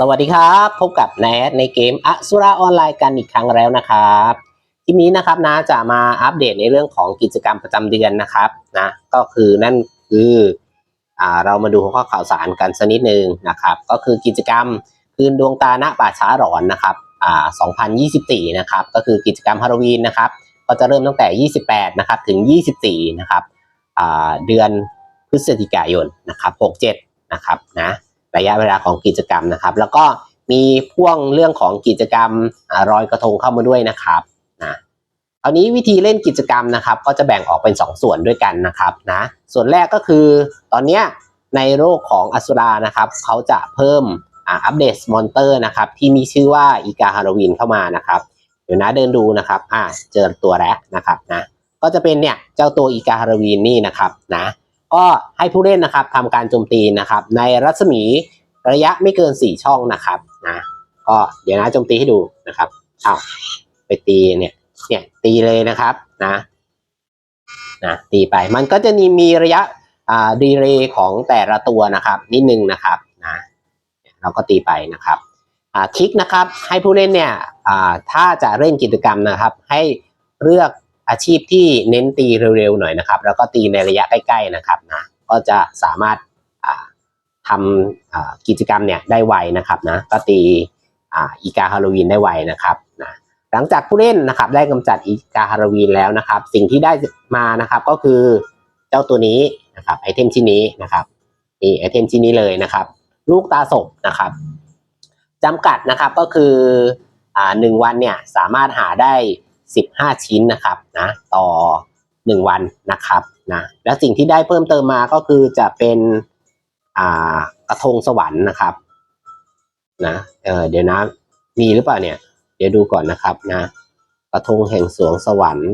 สวัสดีครับ พบกับแนทในเกมอสุราออนไลน์กันอีกครั้งแล้วนะครับคลิปนี้นะครับนะจะมาอัปเดตในเรื่องของกิจกรรมประจำเดือนนะครับนะก็คือนั่นคืออ่าเรามาดูหัวข้อข่าวสารกันสักนิดนึงนะครับ ก็คือกิจกรรมคืนดวงตาณป่าช้าหลอนนะครับอ่า2024 นะครับก็คือกิจกรรมฮาโลวีนนะครับ ก็จะเริ่มตั้งแต่ 28 นะครับถึง 24 นะครับอ่าเดือนพฤศจิกายนนะครับ 67 นะครับนะ ระยะเวลาของกิจกรรมนะครับ แล้วก็มีพ่วงเรื่องของกิจกรรมอรอยกระทงเข้ามาด้วยนะครับนะคราวนี้วิธีเล่นกิจกรรมนะครับ ก็จะแบ่งออกเป็น2ส่วนด้วยกันนะครับนะส่วนแรกก็คือตอนนี้ในโลกของอสุรานะครับเขาจะเพิ่มอัปเดตมอนเตอร์นะครับที่มีชื่อว่าอีกาฮาโลวีนเข้ามานะครับเดี๋ยวนะเดินดูนะครับอ่าเจอตัวแล้วนะครับนะก็จะเป็นเนี่ยเจ้าตัวอีกาฮาโลวีนนี่นะครับนะ ก็ให้ผู้เล่นนะครับทำการโจมตีนะครับ ในรัศมีระยะไม่เกิน 4 ช่องนะครับนะก็เดี๋ยวนะโจมตีให้ดูนะครับเอาไปตีเนี่ยเนี่ยตีเลยนะครับนะนะตีไปมันก็จะมีมีระยะอ่าดีเลย์ของแต่ละตัวนะครับ นิดนึงนะครับนะเราก็ตีไปนะครับอ่าคลิกนะครับให้ผู้เล่นเนี่ยอ่าถ้าจะเล่นกิจกรรมนะครับ ให้เลือก อาชีพที่เน้นตีเร็วๆหน่อยนะครับ แล้วก็ตีในระยะใกล้ ๆนะครับนะก็จะสามารถทำกิจกรรมเนี่ยได้ไวนะครับนะก็ตีอีกาฮาโลวีนได้ไวนะครับนะหลังจากผู้เล่นนะครับได้กำจัดอีกาฮาโลวีนแล้วนะครับ สิ่งที่ได้มานะครับก็คือเจ้าตัวนี้นะครับไอเทมชิ้นนี้นะครับนี่ไอเทมชิ้นนี้เลยนะครับ ลูกตาศพนะครับจำกัดนะครับก็คืออหนึ่งวันเนี่ยสามารถหาได้ 15 ชิ้นนะครับนะต่อ 1 วันนะครับนะแล้วสิ่งที่ได้เพิ่มเติมมาก็คือจะเป็นอ่ากระทงสวรรค์นะครับนะเออเดี๋ยวนะมีหรือเปล่าเนี่ย เดี๋ยวดูก่อนนะครับนะ กระทงแห่งสวงสวรรค์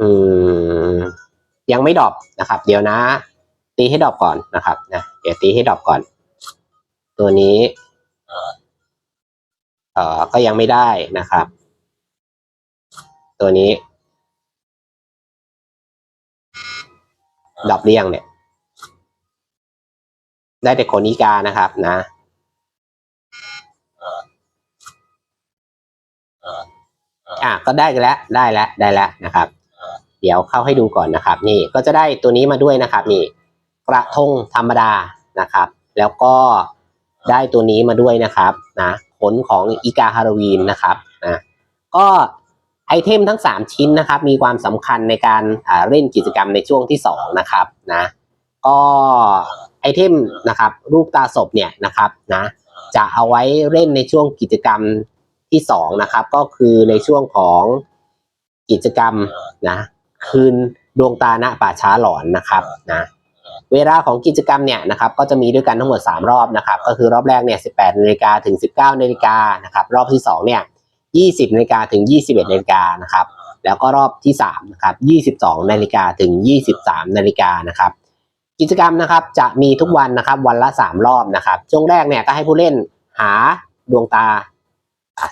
อืมยังไม่ดอปนะครับ เดี๋ยวนะ ตีให้ดอปก่อนนะครับนะเดี๋ยวตีให้ดอปก่อน ตัวนี้ เอ่อก็ยังไม่ได้นะครับ ตัวนี้ดอกเรียงเนี่ย ได้แต่โคนอีกานะครับนะอะก็ได้แล้วได้แล้วได้แล้วนะครับ เดี๋ยวเข้าให้ดูก่อนนะครับ นี่ก็จะได้ตัวนี้มาด้วยนะครับ นี่ กระทงธรรมดานะครับ แล้วก็ได้ตัวนี้มาด้วยนะครับ นะ ผลของอีกาฮาโลวีนนะครับนะก็ไอเทมทั้ง 3 ชิ้นนะครับ มีความสำคัญในการเล่นกิจกรรมในช่วงที่ 2 นะครับนะก็ไอเทมนะครับรูปตาศพเนี่ยนะครับนะจะเอาไว้เล่นในช่วงกิจกรรมที่ 2 นะครับ ก็คือในช่วงของกิจกรรมนะคืนดวงตาณป่าช้าหลอนนะครับนะ เวลาของกิจกรรมเนี่ยนะครับก็จะมีด้วยกันทั้งหมด 3 รอบนะครับก็คือรอบแรกเนี่ย18นาฬิกาถึง 19นาฬิกานะครับรอบที่2เนี่ย20นาฬิกาถึง 21นาฬิกานะครับแล้วก็รอบที่3นะครับ22นาฬิกาถึง 23นาฬิกานะครับกิจกรรมนะครับจะมีทุกวันนะครับวันละ 3 รอบนะครับช่วงแรกเนี่ยก็ให้ผู้เล่นหาดวงตา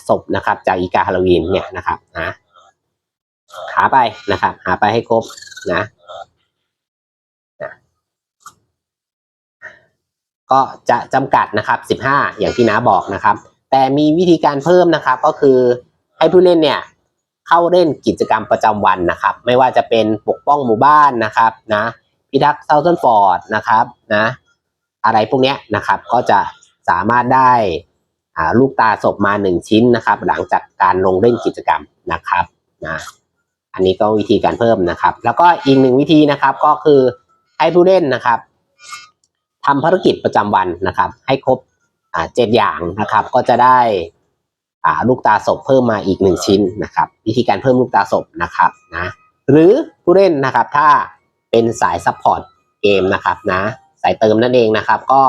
ศพนะครับจากอีกาฮาโลวีนเนี่ยนะครับนะหาไปนะครับหาไปให้ครบนะ ก็จะจำกัดนะครับ 15 อย่างที่น้าบอกนะครับ แต่มีวิธีการเพิ่มนะครับ ก็คือให้ผู้เล่นเนี่ยเข้าเล่นกิจกรรมประจำวันนะครับ ไม่ว่าจะเป็นปกป้องหมู่บ้านนะครับนะพิทักษ์เซาเทนฟอร์ดนะครับนะอะไรพวกเนี้ยนะครับก็จะสามารถได้ลูกตาศพมาหนึ่งชิ้นนะครับ หลังจากการลงเล่นกิจกรรมนะครับนะอันนี้ก็วิธีการเพิ่มนะครับ แล้วก็อีกหนึ่งวิธีนะครับก็คือให้ผู้เล่นนะครับ ทำภารกิจประจำวันนะครับ ให้ครบเจ็ดอย่างนะครับ ก็จะได้ลูกตาศพเพิ่มมาอีกหนึ่งชิ้นนะครับ วิธีการเพิ่มลูกตาศพนะครับนะหรือผู้เล่นนะครับถ้าเป็นสายซัพพอร์ตเกมนะครับนะสายเติมนั่นเองนะครับ ก็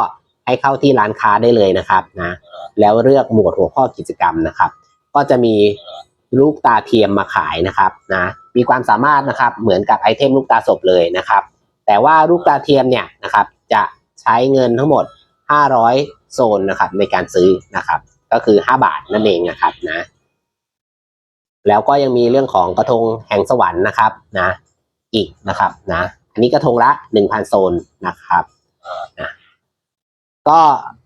ให้เข้าที่ร้านค้าได้เลยนะครับนะแล้วเลือกหมวดหัวข้อกิจกรรมนะครับ ก็จะมีลูกตาเทียมมาขายนะครับนะมีความสามารถนะครับเหมือนกับไอเทมลูกตาศพเลยนะครับ แต่ว่าลูกตาเทียมเนี่ยนะครับจะ ใช้เงินทั้งหมด 500 โซนนะครับในการซื้อนะครับ ก็คือ 5 บาทนั่นเองนะครับนะ แล้วก็ยังมีเรื่องของกระทงแห่งสวรรค์นะครับนะ อีกนะครับนะอันนี้กระทงละหนึ่งพันโซนนะครับนะก็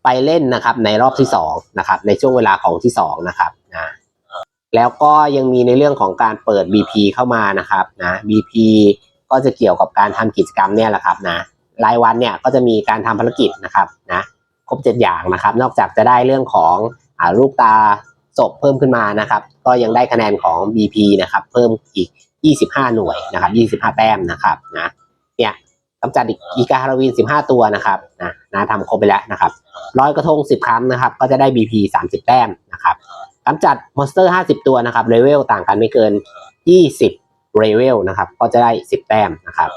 ไปเล่นนะครับในรอบที่สองนะครับในช่วงเวลาของที่สองนะครับนะแล้วก็ยังมีในเรื่องของการเปิด BP เข้ามานะครับนะ BP ก็จะเกี่ยวกับการทำกิจกรรมเนี่ยแหละครับนะ รายวันเนี่ยก็จะมีการทำภารกิจนะครับนะครบเจ็ดอย่างนะครับ นอกจากจะได้เรื่องของอลูกตาศพเพิ่มขึ้นมานะครับ ก็ยังได้คะแนนของ BP นะครับ เพิ่มอีก 25 หน่วยนะครับ 25 แต้มนะครับนะเนี่ยกำจัดอีกาฮาโลวีน 15 ตัวนะครับนะนะทำครบไปแล้วนะครับร้อยกระทง 10 ครั้งนะครับ ก็จะได้ BP 30 แต้มนะครับกำจัดมอนสเตอร์ 50 ตัวนะครับเลเวลต่างกันไม่เกิน 20เลเวลนะครับ ก็จะได้ 10 แต้มนะครับ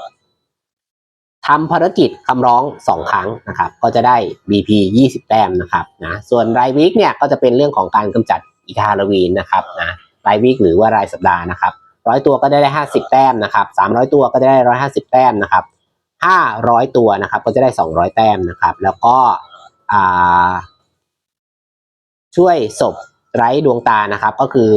ทำภารกิจคำร้อง 2 ครั้งนะครับ ก็จะได้ BP 20 แต้มนะครับนะส่วนรายวิกเนี่ยก็จะเป็นเรื่องของการกำจัดอีกาฮาโลวีนนะครับนะรายวิกหรือว่ารายสัปดาห์นะครับร้อยตัวก็ได้ได้ห้าสิบแต้มนะครับสามร้อยตัวก็ได้ร้อยห้าสิบแต้มนะครับห้าร้อยตัวนะครับก็จะได้สองร้อยแต้มนะครับ แล้วก็อ่าช่วยศพไร้ดวงตานะครับ ก็คือ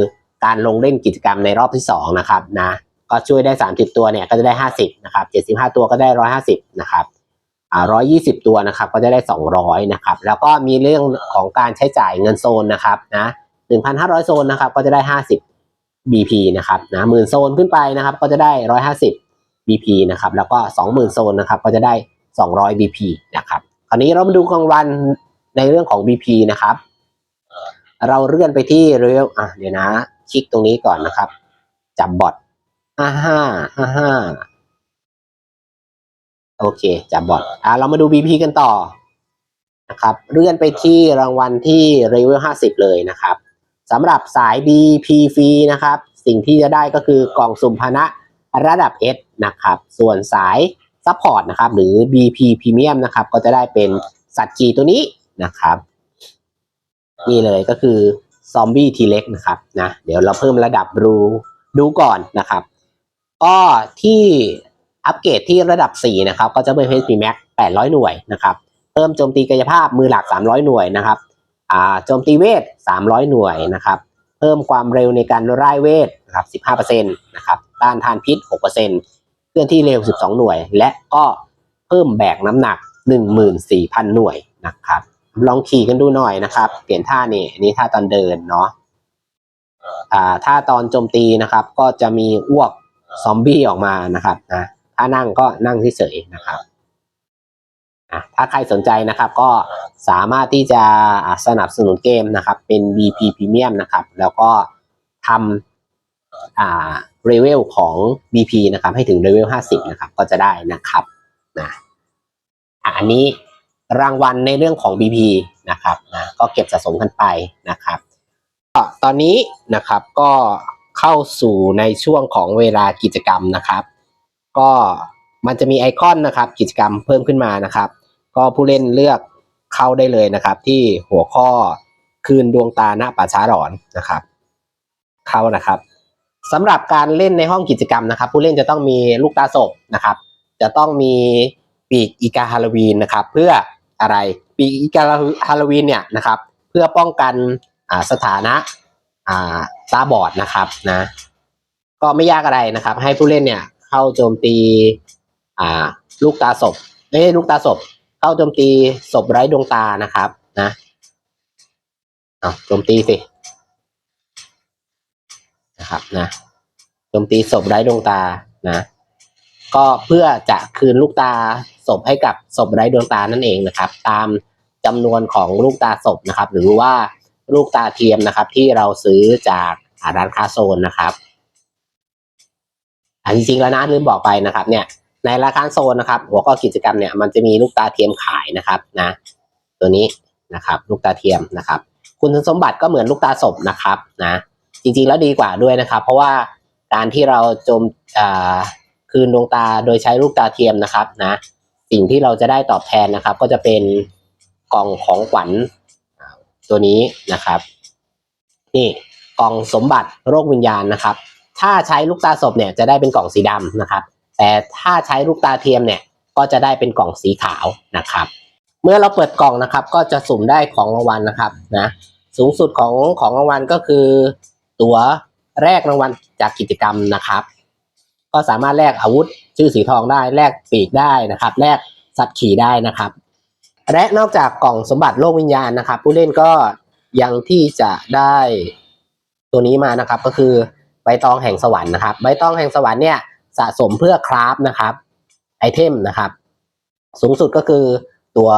การลงเล่นกิจกรรมในรอบที่สองนะครับนะ ก็ช่วยได้สามสิบตัวเนี่ยก็จะได้ห้าสิบนะครับเจ็ดสิบห้าตัวก็ได้ร้อยห้าสิบนะครับอ่าร้อยยี่สิบตัวนะครับก็จะได้สองร้อยนะครับแล้วก็มีเรื่องของการใช้จ่ายเงินโซนนะครับนะหนึ่งพันห้าร้อยโซนนะครับก็จะได้ห้าสิบ BP นะครับนะหมื่นโซนขึ้นไปนะครับก็จะได้ร้อยห้าสิบ BP นะครับแล้วก็สองหมื่นโซนนะครับก็จะได้สองร้อย BP นะครับคราวนี้เรามาดูกลางวันในเรื่องของ BP นะครับเราเลื่อนไปที่เรเวอะเดี๋ยวนะ คลิกตรงนี้ก่อนนะครับจับบอท ห้าห้าห้าห้าโอเคจับบอทอะเรามาดู BP กันต่อนะครับ เลื่อนไปที่รางวัลที่เรเวลห้าสิบเลยนะครับสำหรับสาย BP ฟรีนะครับ สิ่งที่จะได้ก็คือกล่องสุ่มพานะระดับ S นะครับ ส่วนสายซัพพอร์ตนะครับ หรือ BP Premium นะครับ ก็จะได้เป็นสัตว์กีตัวนี้นะครับ นี่เลยก็คือซอมบี้ทีเล็กนะครับนะ เดี๋ยวเราเพิ่มระดับรูดูก่อนนะครับ ก็ที่อัปเกรดที่ระดับ 4 นะครับ ก็จะเพิ่ม HP Max 800 หน่วยนะครับเพิ่มโจมตีกายภาพมือหลัก 300 หน่วยนะครับอ่าโจมตีเวท 300 หน่วยนะครับ เพิ่มความเร็วในการร่ายเวทนะครับ 15%นะครับ ต้านทานพิษ 6%เคลื่อนที่เร็ว 12 หน่วย และก็เพิ่มแบกน้ำหนัก 14,000 หน่วยนะครับ ลองขี่กันดูหน่อยนะครับ เปลี่ยนท่านี่อันนี้ท่าตอนเดินเนาะอ่าถ้าตอนโจมตีนะครับ ก็จะมีอ้วก ซอมบี้ออกมานะครับนะถ้านั่งก็นั่งเฉยๆนะครับอะถ้าใครสนใจนะครับก็สามารถที่จะสนับสนุนเกมนะครับ เป็น BP Premium นะครับ แล้วก็ทำอ่าเลเวลของ BP นะครับ ให้ถึงเลเวล50 นะครับ ก็จะได้นะครับนะอันนี้รางวัลในเรื่องของ BP นะครับนะก็เก็บสะสมกันไปนะครับก็ตอนนี้นะครับก็ เข้าสู่ในช่วงของเวลากิจกรรมนะครับ ก็มันจะมีไอคอนนะครับ กิจกรรมเพิ่มขึ้นมานะครับ ก็ผู้เล่นเลือกเข้าได้เลยนะครับ ที่หัวข้อคืนดวงตาหน้าป่าช้าหลอนนะครับ เข้านะครับสำหรับการเล่นในห้องกิจกรรมนะครับ ผู้เล่นจะต้องมีลูกตาศพนะครับ จะต้องมีปีกอีกาฮาโลวีนนะครับ เพื่ออะไรปีกอีกาฮาโลวีนเนี่ยนะครับ เพื่อป้องกันสถานะ อ่าตาบอดนะครับนะ ก็ไม่ยากอะไรนะครับ ให้ผู้เล่นเนี่ย เข้าโจมตี อ่า ลูกตาศพไม่ใช่ลูกตาศพ เข้าโจมตีศพไร้ดวงตานะครับ นะเอาโจมตีสินะครับนะโจมตีศพไร้ดวงตานะ ก็เพื่อจะคืนลูกตาศพให้กับศพไร้ดวงตานั่นเองนะครับ ตามจำนวนของลูกตาศพนะครับ หรือว่า ลูกตาเทียมนะครับ ที่เราซื้อจาการ้านค้าโซนนะครับอันจริงๆแล้วนะลืมบอกไปนะครับ เนี่ย ในราคาโซนนะครับ หัวข้อกิจกรรมเนี่ยมันจะมีลูกตาเทียมขายนะครับนะ ตัวนี้นะครับ ลูกตาเทียมนะครับ คุณสมบัติก็เหมือนลูกตาศพนะครับนะ จริงๆแล้วดีกว่าด้วยนะครับ เพราะว่าการที่เราจมอ่าคืนดวงตาโดยใช้ลูกตาเทียมนะครับนะ สิ่งที่เราจะได้ตอบแทนนะครับ ก็จะเป็นกล่องของขวัญ ตัวนี้นะครับ นี่กล่องสมบัติโรควิญญาณนะครับ ถ้าใช้ลูกตาศพเนี่ยจะได้เป็นกล่องสีดำนะครับ แต่ถ้าใช้ลูกตาเทียมเนี่ยก็จะได้เป็นกล่องสีขาวนะครับ เมื่อเราเปิดกล่องนะครับ ก็จะสุ่มได้ของรางวัลนะครับนะสูงสุดของของรางวัลก็คือ ตั๋วแรกรางวัลจากกิจกรรมนะครับ ก็สามารถแลกอาวุธชื่อสีทองได้แลกปีกได้นะครับแลกสัตว์ขี่ได้นะครับ และนอกจากกล่องสมบัติโลกวิญญาณนะครับ ผู้เล่นก็ยังที่จะได้ตัวนี้มานะครับ ก็คือใบตองแห่งสวรรค์นะครับ ใบตองแห่งสวรรค์เนี่ยสะสมเพื่อคราฟนะครับไอเทมนะครับ สูงสุดก็คือตัว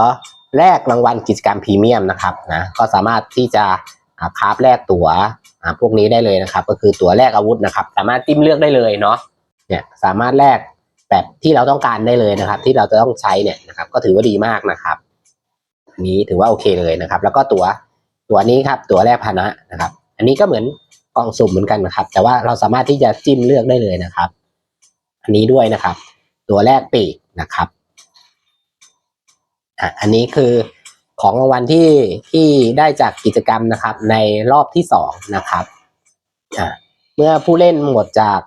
แลกรางวัลกิจกรรมพรีเมียมนะครับนะก็สามารถที่จะคราฟแลกตัวพวกนี้ได้เลยนะครับ ก็คือตัวแลกอาวุธนะครับ สามารถจิ้มเลือกได้เลยเนาะเนี่ยสามารถแลกแบบที่เราต้องการได้เลยนะครับ ที่เราจะต้องใช้เนี่ยนะครับ ก็ถือว่าดีมากนะครับ นนี้ถือว่าโอเคเลยนะครับ แล้วก็ตัวตัวนี้ครับตัวแรกพานะนะครับ อันนี้ก็เหมือนกล่องสุ่มเหมือนกันนะครับ แต่ว่าเราสามารถที่จะจิ้มเลือกได้เลยนะครับ อันนี้ด้วยนะครับ ตัวแรกปีกนะครับอะอันนี้คือของรางวัลที่ที่ได้จากกิจกรรมนะครับ ในรอบที่สองนะครับอะเมื่อผู้เล่นหมดจาก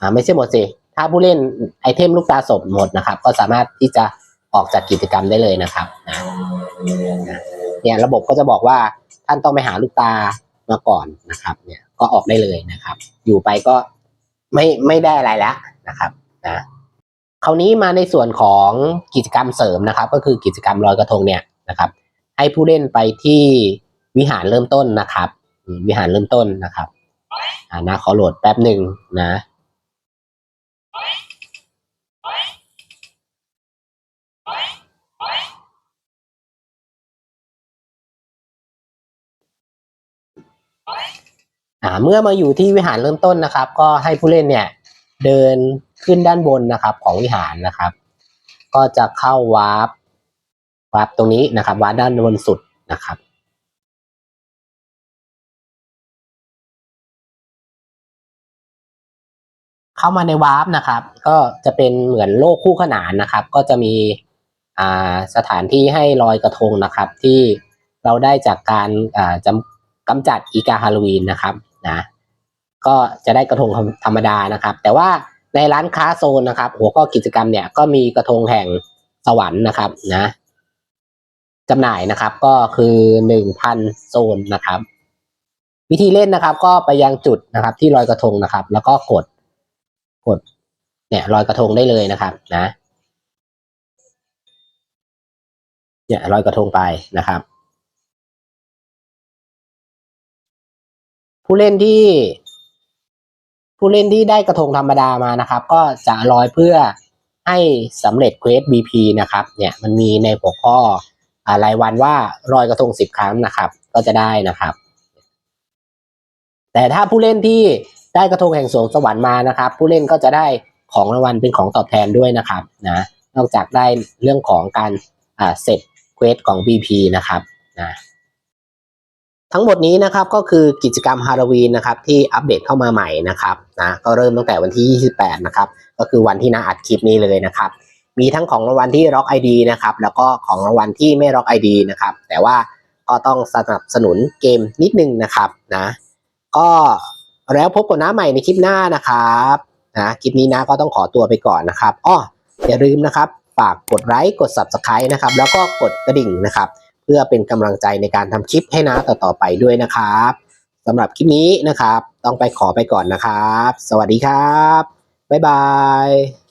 อ่าไม่ใช่หมดสิถ้าผู้เล่นไอเทมลูกตาศพหมดนะครับ ก็สามารถที่จะ ออกจากกิจกรรมได้เลยนะครับนะเนี่ยระบบก็จะบอกว่าท่านต้องไปหาลูกตามาก่อนนะครับ เนี่ยก็ออกได้เลยนะครับ อยู่ไปก็ไม่ไม่ได้อะไรแล้วนะครับนะคราวนี้มาในส่วนของกิจกรรมเสริมนะครับ ก็คือกิจกรรมลอยกระทงเนี่ยนะครับ ให้ผู้เล่นไปที่วิหารเริ่มต้นนะครับ วิหารเริ่มต้นนะครับอ่านะขอโหลดแป๊บหนึ่งนะ อ่า เมื่อมาอยู่ที่วิหารเริ่มต้นนะครับ ก็ให้ผู้เล่นเนี่ยเดินขึ้นด้านบนนะครับของวิหารนะครับ ก็จะเข้าวาร์ปวาร์ปตรงนี้นะครับวาร์ปด้านบนสุดนะครับเข้ามาในวาร์ปนะครับ ก็จะเป็นเหมือนโลกคู่ขนานนะครับ ก็จะมีอ่าสถานที่ให้ลอยกระทงนะครับ ที่เราได้จากการอ่าจำ กำจัดอีกาฮาโลวีนนะครับนะก็จะได้กระทงธรรมดานะครับ แต่ว่าในร้านค้าโซนนะครับ หัวข้อกิจกรรมเนี่ยก็มีกระทงแห่งสวรรค์นะครับนะจำหน่ายนะครับก็คือหนึ่งพันโซนนะครับ วิธีเล่นนะครับ ก็ไปยังจุดนะครับ ที่ลอยกระทงนะครับ แล้วก็กดกด เนี่ยลอยกระทงได้เลยนะครับ นะ เนี่ยลอยกระทงไปนะครับ ผู้เล่นที่ ผู้เล่นที่ได้กระทงธรรมดามานะครับ ก็จะลอยเพื่อให้สำเร็จเควส BP นะครับ เนี่ยมันมีในหัวข้อรายวันว่าลอยกระทงสิบครั้งนะครับ ก็จะได้นะครับ แต่ถ้าผู้เล่นที่ได้กระทงแห่งสวงสวรรค์มานะครับ ผู้เล่นก็จะได้ของรางวัลเป็นของตอบแทนด้วยนะครับนะนอกจากได้เรื่องของการเสร็จเควสของ BP นะครับนะ ทั้งหมดนี้นะครับก็คือกิจกรรมฮาโลวีนนะครับที่อัปเดตเข้ามาใหม่นะครับนะก็เริ่มตั้งแต่วันที่ 28 นะครับก็คือวันที่น้าอัดคลิปนี้เลยนะครับมีทั้งของรางวัลที่ล็อก ID นะครับแล้วก็ของรางวัลที่ไม่ล็อก ID นะครับแต่ว่าก็ต้องสนับสนุนเกมนิดนึงนะครับนะก็แล้วพบกันน้าใหม่ในคลิปหน้านะครับนะคลิปนี้นะก็ต้องขอตัวไปก่อนนะครับอ้ออย่าลืมนะครับฝากกดไลค์กด Subscribe นะครับแล้วก็กดกระดิ่งนะครับ พื่อเป็นกำลังใจในการทำคลิปให้นะต่อๆไปด้วยนะครับสำหรับคลิปนี้นะครับ ต้องไปขอไปก่อนนะครับ สวัสดีครับ บ๊ายบาย